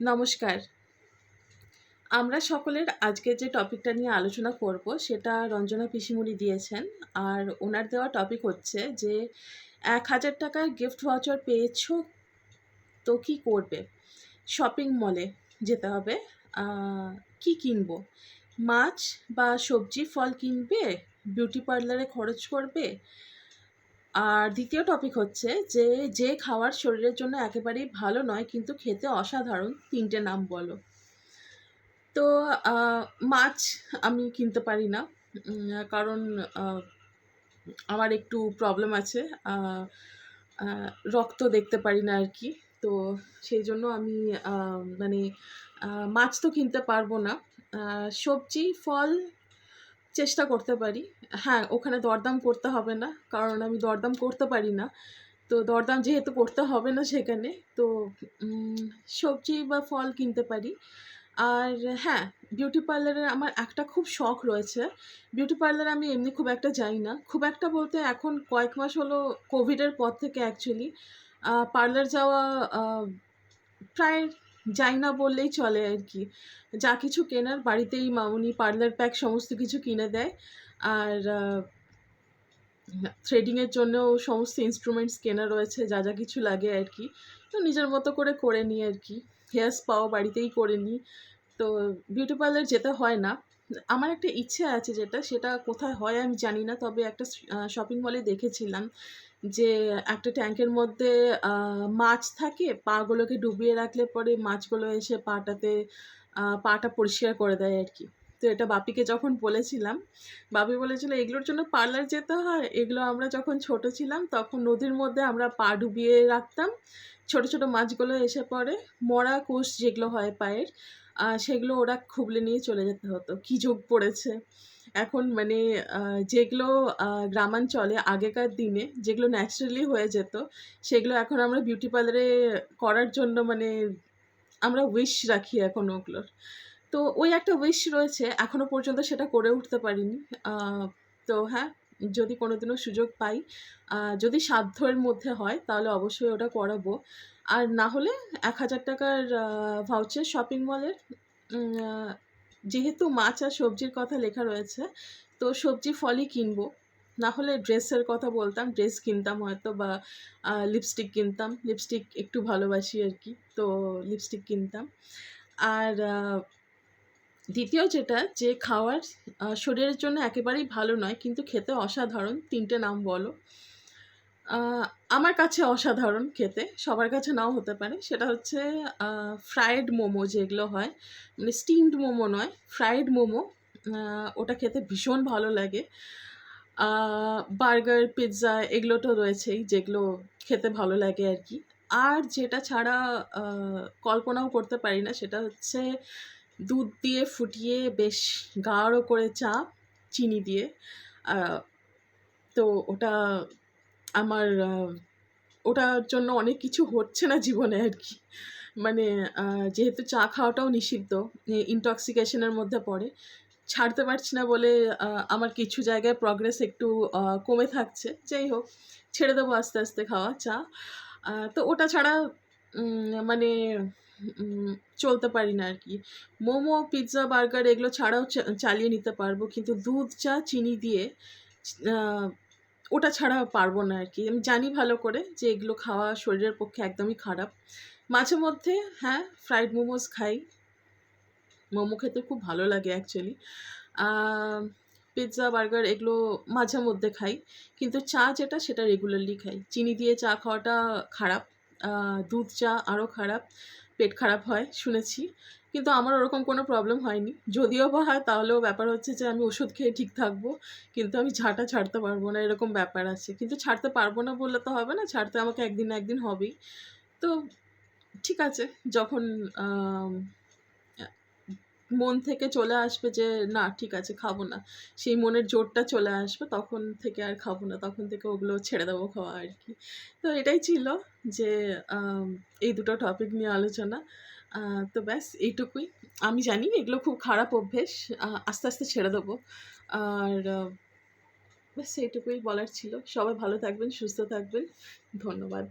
নমস্কার। আমরা সকলের আজকে যে টপিকটা নিয়ে আলোচনা করব, সেটা রঞ্জনা পিসিমুনি দিয়েছেন। আর ওনার দেওয়া টপিক হচ্ছে যে, এক হাজার টাকার গিফট ভাউচার পেয়েছ তো কি করবে? শপিং মলে যেতে হবে। কি কিনবো? মাছ বা সবজি, ফল কিনবে? বিউটি পার্লারে খরচ করবে? আর দ্বিতীয় টপিক হচ্ছে যে যে খাওয়ার শরীরের জন্য একেবারেই ভালো নয়, কিন্তু খেতে অসাধারণ তিনটে নাম বলো। তো মাছ আমি কিনতে পারি না কারণ আমার একটু প্রবলেম আছে রক্ত দেখতে পারি না আর কি তো, সেই জন্য আমি মানে মাছ তো কিনতে পারব না। সবজি, ফল চেষ্টা করতে পারি। হ্যাঁ ওখানে দরদাম করতে হবে না, কারণ আমি দরদাম করতে পারি না। তো দরদাম যেহেতু করতে হবে না সেখানে, তো সবজি বা ফল কিনতে পারি। আর হ্যাঁ বিউটি পার্লারের আমার একটা খুব শখ রয়েছে। বিউটি পার্লার আমি এমনি খুব একটা যাই না। খুব একটা বলতে এখন কয়েক মাস হলো কোভিডের পর থেকে অ্যাকচুয়ালি পার্লার যাওয়া প্রায় যাই না বললেই চলে আর কি যা কিছু কেনার বাড়িতেই মামুনি পার্লার প্যাক সমস্ত কিছু কিনে দেয়। আর থ্রেডিংয়ের জন্যও সমস্ত ইনস্ট্রুমেন্টস কেনা রয়েছে, যা যা কিছু লাগে আর কি তো নিজের মতো করে করে নিই আর কি হেয়ার স্পাও বাড়িতেই করে নিই। তো বিউটি পার্লার যেতে হয় না। আমার একটা ইচ্ছে আছে যেটা, সেটা কোথায় হয় আমি জানি না, তবে একটা শপিং মলে দেখেছিলাম। যে একটা ট্যাঙ্কের মধ্যে মাছ থাকে, পাগুলোকে ডুবিয়ে রাখলে পরে মাছগুলো এসে পাটাতে পাটা পরিষ্কার করে দেয় আর কি তো এটা বাপিকে যখন বলেছিলাম, বাপি বলেছিল, এগুলোর জন্য পার্লার যেতে হয়? এগুলো আমরা যখন ছোট ছিলাম, তখন নদীর মধ্যে আমরা পা ডুবিয়ে রাখতাম। ছোট ছোট মাছগুলো এসে পড়ে মরা কোষ যেগুলো হয় পায়ের সেগুলো ওরা খুবলে নিয়ে চলে যেতে হতো। কী যুগ পড়েছে। এখন মানে যেগুলো গ্রামাঞ্চলে আগেকার দিনে যেগুলো ন্যাচারালি হয়ে যেত, সেগুলো এখন আমরা বিউটি পার্লারে করার জন্য মানে আমরা উইশ রাখি এখন ওগুলোর। তো ওই একটা উইশ রয়েছে এখনও পর্যন্ত সেটা করে উঠতে পারিনি। তো হ্যাঁ যদি কোনোদিনও সুযোগ পাই যদি সাধ্যের মধ্যে হয়, তাহলে অবশ্যই ওটা করাবো। আর না হলে এক হাজার টাকার ভাউচার শপিং মলের যেহেতু মাছ আর সবজির কথা লেখা রয়েছে, তো সবজি ফলই কিনবো। না হলে ড্রেসের কথা বলতাম, ড্রেস কিনতাম হয়তো বা লিপস্টিক কিনতাম। লিপস্টিক একটু ভালোবাসি আর কি, তো লিপস্টিক কিনতাম। আর দ্বিতীয় যেটা, যে খাওয়ার শরীরের জন্য একেবারেই ভালো নয়, কিন্তু খেতে অসাধারণ, তিনটে নাম বলো। আমার কাছে অসাধারণ খেতে, সবার কাছে নাও হতে পারে। সেটা হচ্ছে ফ্রায়েড মোমো যেগুলো হয় মানে স্টিমড মোমো নয় ফ্রায়েড মোমো ওটা খেতে ভীষণ ভালো লাগে। বার্গার পিৎজা এগুলো তো রয়েছেই, যেগুলো খেতে ভালো লাগে আর কি। আর যেটা ছাড়া কল্পনাও করতে পারি না, সেটা হচ্ছে দুধ দিয়ে ফুটিয়ে বেশ গাঢ় করে চা চিনি দিয়ে। তো ওটা আমার ওটার জন্য অনেক কিছু হচ্ছে না জীবনে আর কি। মানে যেহেতু চা খাওয়াটাও নিষিদ্ধ ইনটক্সিকেশনের মধ্যে পড়ে, ছাড়তে পারছি না বলে আমার কিছু জায়গায় প্রগ্রেস একটু কমে থাকছে। যাই হোক, ছেড়ে দেবো আস্তে আস্তে খাওয়া চা। তো ওটা ছাড়া মানে চলতে পারি না আর কি। মোমো পিৎজা বার্গার এগুলো ছাড়াও চালিয়ে নিতে পারব। কিন্তু দুধ, চা, চিনি দিয়ে ওটা ছাড়া পারব না আর কি আমি জানি ভালো করে যে এগুলো খাওয়া শরীরের পক্ষে একদমই খারাপ। মাঝে মধ্যে হ্যাঁ ফ্রাইড মোমোস খাই। মোমো খেতে খুব ভালো লাগে অ্যাকচুয়ালি পিৎজা বার্গার এগুলো মাঝে মধ্যে খাই। কিন্তু চা যেটা, সেটা রেগুলারলি খাই। চিনি দিয়ে চা খাওয়াটা খারাপ। দুধ চা আরও খারাপ। পেট খারাপ হয়, শুনেছি। কিন্তু আমার ওরকম কোনো প্রবলেম হয়নি। যদিও বা হয়, তাহলেও ব্যাপার হচ্ছে যে আমি ওষুধ খেয়ে ঠিক থাকব, কিন্তু আমি ঝাঁটা ছাড়তে পারব না, এরকম ব্যাপার আছে। কিন্তু ছাড়তে পারব না বললে তো হবে না, ছাড়তে আমাকে একদিন না একদিন হবেই। তো ঠিক আছে, যখন মন থেকে চলে আসবে যে, না, ঠিক আছে, খাব না। সেই মনের জোরটা চলে আসবে, তখন থেকে আর খাব না, তখন থেকে ওগুলো ছেড়ে দেবো খাওয়া আর কি। তো এটাই ছিল যে এই দুটো টপিক নিয়ে আলোচনা। তো ব্যাস, এইটুকুই। আমি জানি এগুলো খুব খারাপ অভ্যেস আস্তে আস্তে ছেড়ে দেবো। আর ব্যাস, এইটুকুই বলার ছিল। সবাই ভালো থাকবেন, সুস্থ থাকবেন। ধন্যবাদ।